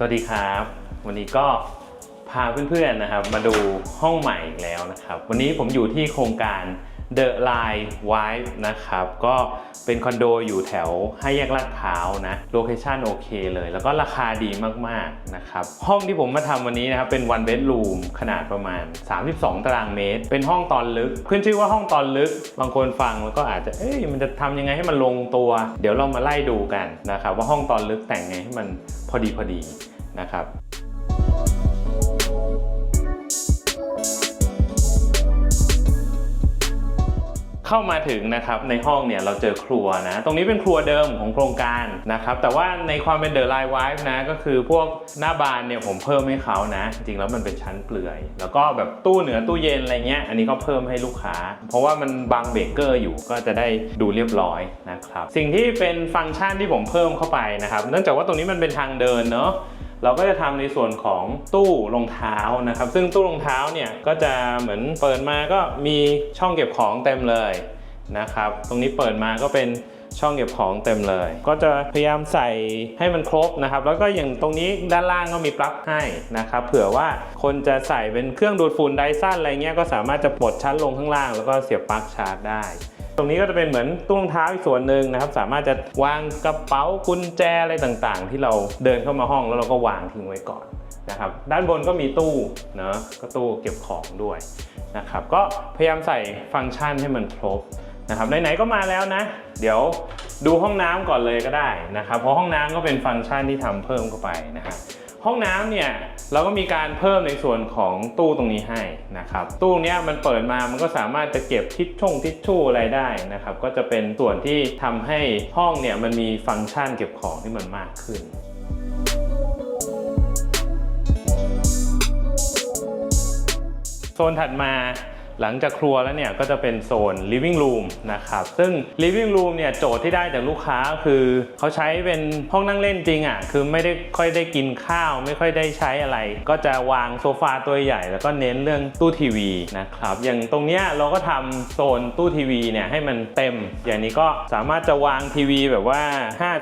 สวัสดีครับ วันนี้ก็พาเพื่อนๆนะครับ มาดูห้องใหม่อีกแล้วนะครับ วันนี้ผมอยู่ที่โครงการ The Line Wife นะครับ ก็เป็นคอนโดอยู่แถวห้าแยกลาดพร้าวนะ โลเคชันโอเคเลย แล้วก็ราคาดีมาก ๆ นะครับ ห้องที่ผมมาทำวันนี้นะครับ เป็น one bedroom ขนาดประมาณ 32 ตารางเมตร เป็นห้องตอนลึก ขึ้นชื่อว่าห้องตอนลึก บางคนฟังแล้วก็อาจจะ เอ้ย มันจะทำยังไงให้มันลงตัว เดี๋ยวเรามาไล่ดูกันนะครับ ว่าห้องตอนลึกแต่งไงให้มันพอดีพอดีนะครับ เข้ามาถึงนะครับในห้องเนี่ยเราเจอครัวนะ ตรงนี้เป็นครัวเดิมของโครงการนะครับ แต่ว่าในความเป็นเดอะไลน์ไวฟ์นะ ก็คือพวกหน้าบานเนี่ยผมเพิ่มให้เขานะ จริงแล้วมันเป็นชั้นเปลือย แล้วก็แบบตู้เหนือตู้เย็นอะไรเงี้ยอันนี้ก็เพิ่มให้ลูกค้า เพราะว่ามันบังเบรกเกอร์อยู่ก็จะได้ดูเรียบร้อยนะครับ สิ่งที่เป็นฟังก์ชันที่ผมเพิ่มเข้าไปนะครับ เนื่องจากว่าตรงนี้มันเป็นทางเดินเนาะ เราก็จะทำในส่วนของตู้รองเท้านะครับ ซึ่งตู้รองเท้าเนี่ยก็จะเหมือนเปิดมาก็มีช่องเก็บของเต็มเลยนะครับ ตรงนี้เปิดมาก็เป็นช่องเก็บของเต็มเลย ก็จะพยายามใส่ให้มันครบนะครับ แล้วก็อย่างตรงนี้ด้านล่างก็มีปลั๊กให้นะครับ เผื่อว่าคนจะใส่เป็นเครื่องดูดฝุ่นไดสั้นอะไรเงี้ยก็สามารถจะปลดชั้นลงข้างล่าง แล้วก็เสียบปลั๊กชาร์จได้ ตรงนี้ก็จะเป็นเหมือนตู้รองเท้าอีกส่วนหนึ่งนะครับ สามารถจะวางกระเป๋ากุญแจอะไรต่างๆ ที่เราเดินเข้ามาห้องแล้วเราก็วางทิ้งไว้ก่อนนะครับด้านบนก็มีตู้เนาะก็ตู้เก็บของด้วยนะครับก็พยายามใส่ฟังก์ชันให้มันครบนะครับไหนๆก็มาแล้วนะ เดี๋ยวดูห้องน้ำก่อนเลยก็ได้นะครับ เพราะห้องน้ำก็เป็นฟังก์ชันที่ทำเพิ่มเข้าไปนะครับ ห้องน้ำเนี่ยเราก็มีการเพิ่มในส่วนของตู้ตรงนี้ให้นะครับ ตู้เนี้ยมันเปิดมามันก็สามารถจะเก็บทิชช่งทิชชู่อะไรได้นะครับ ก็จะเป็นส่วนที่ทำให้ห้องเนี่ยมันมีฟังก์ชันเก็บของที่มันมากขึ้นโซนถัดมา หลังจากครัวแล้วเนี่ยก็จะเป็นโซน living room นะครับ ซึ่ง living room เนี่ยโจทย์ที่ได้จากลูกค้าคือเขาใช้เป็นห้องนั่งเล่นจริงอะ่ะ คือไม่ได้ค่อยได้กินข้าว ไม่ค่อยได้ใช้อะไร ก็จะวางโซฟาตัวใหญ่ แล้วก็เน้นเรื่องตู้ทีวีนะครับ อย่างตรงเนี้ยเราก็ทำโซนตู้ทีวีเนี่ยให้มันเต็ม อย่างนี้ก็สามารถจะวางทีวีแบบว่า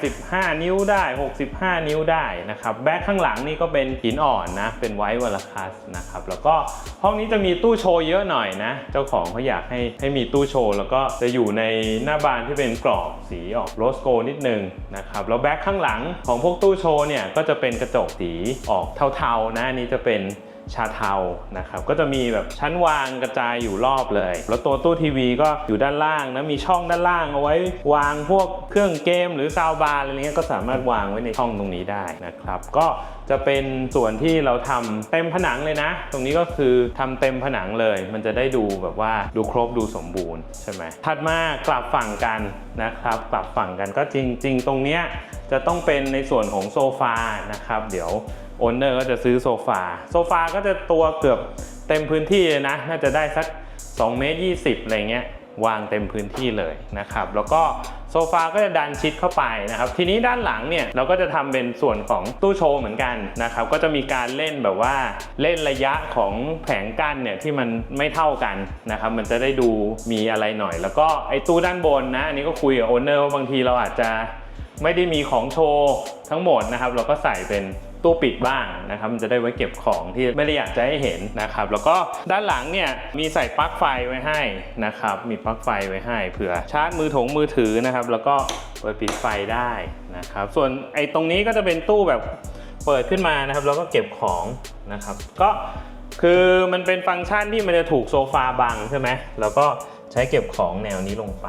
55 นิ้วได้ 65 นิ้วได้นะครับ แบ็คข้างหลังนี่ก็เป็นหินอ่อนนะ เป็นไวท์วอลคัสนะครับ แล้วก็ห้องนี้จะมีตู้โชว์เยอะหน่อยนะเจ้าของเขาอยากให้ให้มีตู้โชว์ แล้วก็จะอยู่ในหน้าบานที่เป็นกรอบสีออกโรสโกนิดนึงนะครับแล้วแบ็คข้างหลังของพวกตู้โชว์เนี่ยก็จะเป็นกระจกสีออกเทาๆนะนนี้จะเป็น ชาเทานะครับก็จะมีแบบชั้นวางกระจายอยู่รอบเลย แล้วตัวตู้ทีวีก็อยู่ด้านล่างนะมีช่องด้านล่างเอาไว้ วางพวกเครื่องเกม หรือซาวบาร์อะไรเงี้ยก็สามารถวางไว้ในช่องตรงนี้ได้นะครับก็จะเป็นส่วนที่เราทำเต็มผนังเลยนะ ตรงนี้ก็คือทำเต็มผนังเลย มันจะได้ดูแบบว่าดูครบดูสมบูรณ์ใช่ไหมถัดมากลับฝั่งกันนะครับกลับฝั่งกันก็จริง ๆ ตรงเนี้ยจะต้องเป็นในส่วนของโซฟานะครับ เดี๋ยว โอนเนอร์ก็จะซื้อโซฟา โซฟาก็จะตัวเกือบเต็มพื้นที่เลยนะ น่าจะได้สัก2เมตร20อะไรเงี้ยวางเต็มพื้นที่เลยนะครับ แล้วก็โซฟาก็จะดันชิดเข้าไปนะครับ ทีนี้ด้านหลังเนี่ยเราก็จะทำเป็นส่วนของตู้โชว์เหมือนกันนะครับ ก็จะมีการเล่นแบบว่าเล่นระยะของแผงกั้นเนี่ยที่มันไม่เท่ากันนะครับ มันจะได้ดูมีอะไรหน่อย แล้วก็ไอ้ตู้ด้านบนนะ อันนี้ก็คุยกับโอนเนอร์ว่าบางทีเราอาจจะไม่ได้มีของโชว์ทั้งหมดนะครับ เราก็ใส่เป็น ตู้ปิดบ้างนะครับมันจะได้ไว้เก็บของที่ไม่ได้อยากจะให้เห็นนะครับ แล้วก็ด้านหลังเนี่ยมีใส่ปลั๊กไฟไว้ให้นะครับมีปลั๊กไฟไว้ให้เผื่อชาร์จมือถงมือถือนะครับ แล้วก็เปิดปิดไฟได้นะครับ ส่วนไอ้ตรงนี้ก็จะเป็นตู้แบบเปิดขึ้นมานะครับ แล้วก็เก็บของนะครับ ก็คือมันเป็นฟังก์ชันที่มันจะถูกโซฟาบังใช่ไหมแล้วก็ใช้เก็บของแนวนี้ลงไป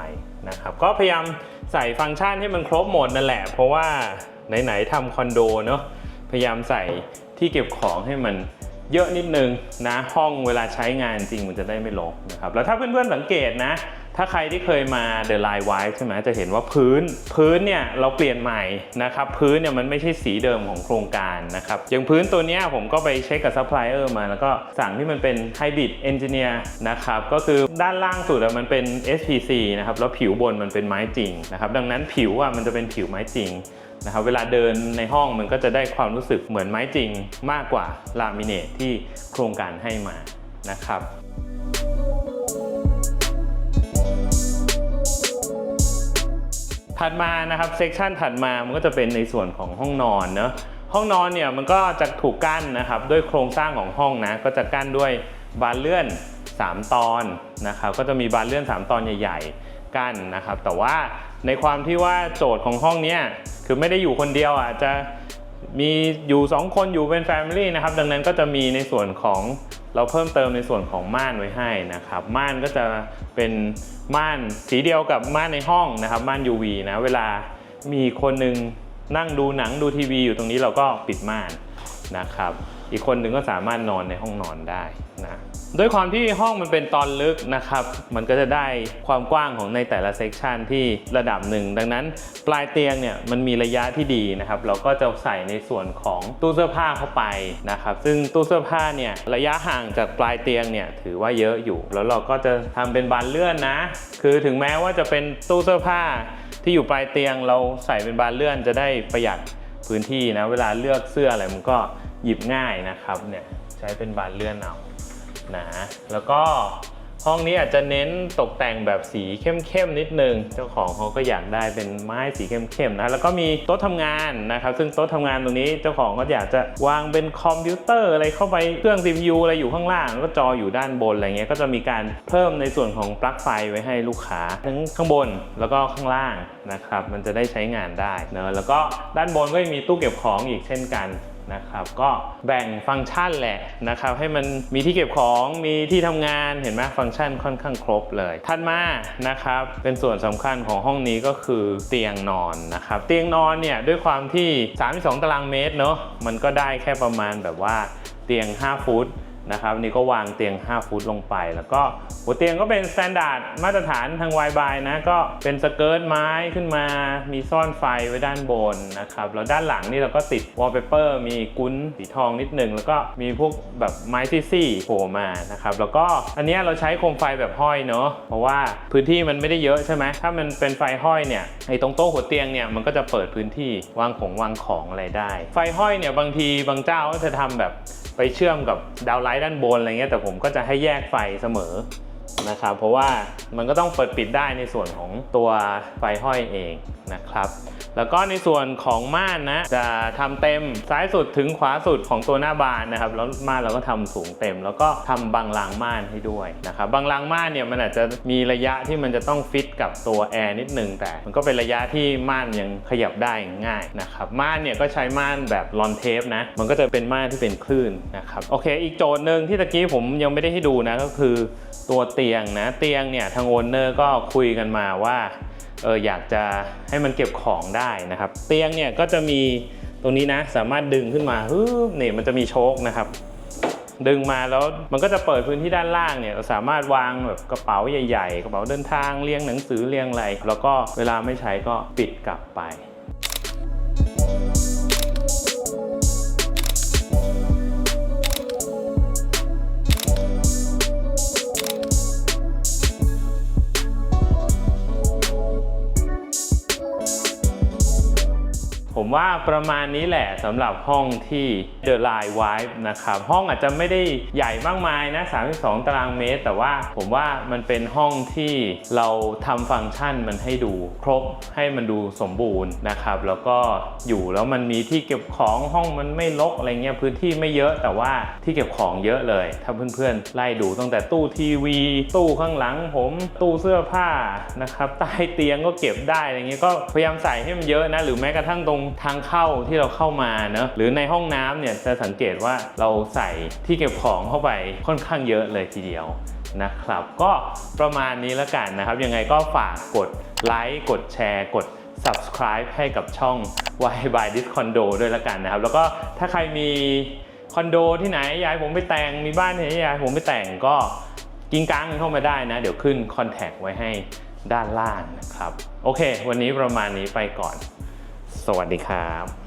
นะครับ ก็พยายามใส่ฟังก์ชันให้มันครบหมดนั่นแหละ เพราะว่าไหนๆทำคอนโดเนาะ พยายามใส่ที่เก็บของให้มันเยอะนิดนึงนะห้องเวลาใช้งานจริงมันจะได้ไม่รกนะครับแล้วถ้าเพื่อนๆสังเกตนะ ถ้าใครที่เคยมา The Line Wife ใช่ไหมจะเห็นว่าพื้น พื้นเนี่ยเราเปลี่ยนใหม่นะครับพื้นเนี่ยมันไม่ใช่สีเดิมของโครงการนะครับอย่างพื้นตัวนี้ผมก็ไปเช็คกับซัพพลายเออร์มา แล้วก็สั่งที่มันเป็น Hybrid Engineer นะครับก็คือด้านล่างสุดมันเป็น SPC นะครับแล้วผิวบนมันเป็นไม้จริงนะครับดังนั้นผิวอะมันจะเป็นผิวไม้จริงนะครับเวลาเดินในห้องมันก็จะได้ความรู้สึกเหมือนไม้จริงมากกว่าลามิเนตที่โครงการให้มานะครับ ถัดมานะครับเซกชันถัดมามันก็จะเป็นในส่วนของห้องนอนเนอะห้องนอนเนี่ยมันก็จะถูกกั้นนะครับด้วยโครงสร้างของห้องนะก็จะกั้นด้วยบานเลื่อน 3 ตอนนะครับก็จะมีบานเลื่อน 3 ตอนใหญ่ ๆ กั้นนะครับ แต่ว่าในความที่ว่าโจทย์ของห้องเนี้ยคือไม่ได้อยู่คนเดียวอะจะมีอยู่ 2 คนอยู่เป็นแฟมิลี่นะครับดังนั้นก็จะมีในส่วนของ เราเพิ่มเติมในส่วนของม่านไว้ให้นะครับ ม่านก็จะเป็นม่านสีเดียวกับม่านในห้องนะครับ ม่าน UV นะ เวลามีคนหนึ่งนั่งดูหนังดูทีวีอยู่ตรงนี้เราก็ปิดม่านนะครับ อีกคนหนึ่งก็สามารถนอนในห้องนอนได้นะ ด้วยความที่ห้องมันเป็นตอนลึกนะครับ มันก็จะได้ความกว้างของในแต่ละเซกชันที่ระดับหนึ่ง ดังนั้นปลายเตียงเนี่ยมันมีระยะที่ดีนะครับ เราก็จะใส่ในส่วนของตู้เสื้อผ้าเข้าไปนะครับ ซึ่งตู้เสื้อผ้าเนี่ยระยะห่างจากปลายเตียงเนี่ยถือว่าเยอะอยู่ แล้วเราก็จะทำเป็นบานเลื่อนนะ คือถึงแม้ว่าจะเป็นตู้เสื้อผ้าที่อยู่ปลายเตียง เราใส่เป็นบานเลื่อนจะได้ประหยัดพื้นที่นะ เวลาเลือกเสื้ออะไรมันก็หยิบง่ายนะครับเนี่ยใช้เป็นบานเลื่อนเอา นะแล้วก็ห้องนี้อาจจะเน้นตกแต่งแบบสีเข้มๆนิดนึง เจ้าของเขาก็อยากได้เป็นไม้สีเข้มๆนะ แล้วก็มีโต๊ะทำงานนะครับ ซึ่งโต๊ะทำงานตรงนี้เจ้าของก็อยากจะวางเป็นคอมพิวเตอร์อะไรเข้าไปเครื่อง CPU อะไรอยู่ข้างล่างแล้วก็จออยู่ด้านบนอะไรเงี้ย ก็จะมีการเพิ่มในส่วนของปลั๊กไฟไว้ให้ลูกค้าทั้งข้างบนแล้วก็ข้างล่างนะครับ มันจะได้ใช้งานได้เนอะแล้วก็ด้านบนก็ยังมีตู้เก็บของอีกเช่นกัน นะครับก็แบ่งฟังก์ชันแหละนะครับให้มันมีที่เก็บของมีที่ทำงานเห็นไหมฟังก์ชันค่อนข้างครบเลยถัดมานะครับเป็นส่วนสำคัญของห้องนี้ก็คือเตียงนอนนะครับเตียงนอนเนี่ยด้วยความที่ 32 ตารางเมตรเนาะมันก็ได้แค่ประมาณแบบว่าเตียง 5 ฟุต นะครับนี่ก็วางเตียง 5 ฟุตลงไป แล้วก็หัวเตียงก็เป็นสแตนดาร์ดมาตรฐานทางวายบายนะ ก็เป็นสเกิร์ตไม้ขึ้นมา มีซ่อนไฟไว้ด้านบนนะครับ แล้วด้านหลังนี่เราก็ติดวอลเปเปอร์มีกุ้นสีทองนิดหนึ่ง แล้วก็มีพวกแบบไม้ซี่ๆโผล่มานะครับ แล้วก็อันนี้เราใช้โคมไฟแบบห้อยเนาะเพราะว่าพื้นที่มันไม่ได้เยอะใช่ไหมถ้ามันเป็นไฟห้อยเนี่ยไอ้ตรงโต๊ะหัวเตียงเนี่ยมันก็จะเปิดพื้นที่วางของวางของอะไรได้ ไฟห้อยเนี่ยบางทีบางเจ้าก็จะทำแบบ ไปเชื่อมกับดาวไลท์ด้านบนอะไรเงี้ยแต่ผมก็จะให้แยกไฟเสมอ นะครับ เพราะว่ามันก็ต้องเปิดปิดได้ในส่วนของตัวไฟห้อยเองนะครับแล้วก็ในส่วนของม่านนะจะทำเต็มซ้ายสุดถึงขวาสุดของตัวหน้าบานนะครับแล้วม่านเราก็ทำสูงเต็ม แล้วก็ทำบังรางม่านให้ด้วยนะครับบังรางม่านเนี่ยมันอาจจะมีระยะที่มันจะต้องฟิตกับตัวแอร์นิดนึงแต่มันก็เป็นระยะที่ม่านยังขยับได้ง่ายนะครับม่านเนี่ยก็ใช้ม่านแบบลอนเทปนะมันก็จะเป็นม่านที่เป็นคลื่นนะครับโอเค อีกโจทย์หนึ่งที่ตะกี้ผมยังไม่ได้ให้ดูนะก็คือตัวเตียงยงนะเตียงเนี่ยทางโอนเนอร์ก็คุยกันมาว่าเอออยากจะให้มันเก็บของได้นะครับ เตียงเนี่ยก็จะมีตรงนี้นะสามารถดึงขึ้นมาฮึบนี่มันจะมีโชคนะครับดึงมาแล้วมันก็จะเปิดพื้นที่ด้านล่างเนี่ยเราสามารถวางแบบกระเป๋าใหญ่ๆ กระเป๋าเดินทางเรียงหนังสือเรียงอะไรแล้วก็เวลาไม่ใช้ก็ปิดกลับไป ผมว่าประมาณนี้แหละสำหรับห้องที่ The Line Vibe นะครับ ห้องอาจจะไม่ได้ใหญ่มากมายนะ 32 ตารางเมตร แต่ว่าผมว่ามันเป็นห้องที่เราทำฟังก์ชันมันให้ดูครบให้มันดูสมบูรณ์นะครับ แล้วก็อยู่แล้วมันมีที่เก็บของห้องมันไม่รกอะไรเงี้ยพื้นที่ไม่เยอะแต่ว่าที่เก็บของเยอะเลย ถ้าเพื่อนๆ ไล่ดูตั้งแต่ตู้ทีวี ตู้ข้างหลังผมตู้เสื้อผ้านะครับใต้เตียงก็เก็บได้อะไรเงี้ยก็พยายามใส่ให้มันเยอะนะ หรือแม้กระทั่งตรงทางเข้าที่เราเข้ามาเนอะหรือในห้องน้ำเนี่ยจะสังเกตว่าเราใส่ที่เก็บของเข้าไปค่อนข้างเยอะเลยทีเดียวนะครับ ก็ประมาณนี้แล้วกันนะครับ ยังไงก็ฝากกดไลค์กดแชร์กด subscribe ให้กับช่อง Why by This Condo ด้วยแล้วกันนะครับ แล้วก็ถ้าใครมีคอนโดที่ไหนยากให้ผมไปแต่งมีบ้านที่ไหนยากให้ผมไปแต่งก็กิ้งก้างเข้ามาได้นะ เดี๋ยวขึ้นคอนแทคไว้ให้ด้านล่างนะครับ โอเค วันนี้ประมาณนี้ไปก่อน สวัสดีครับ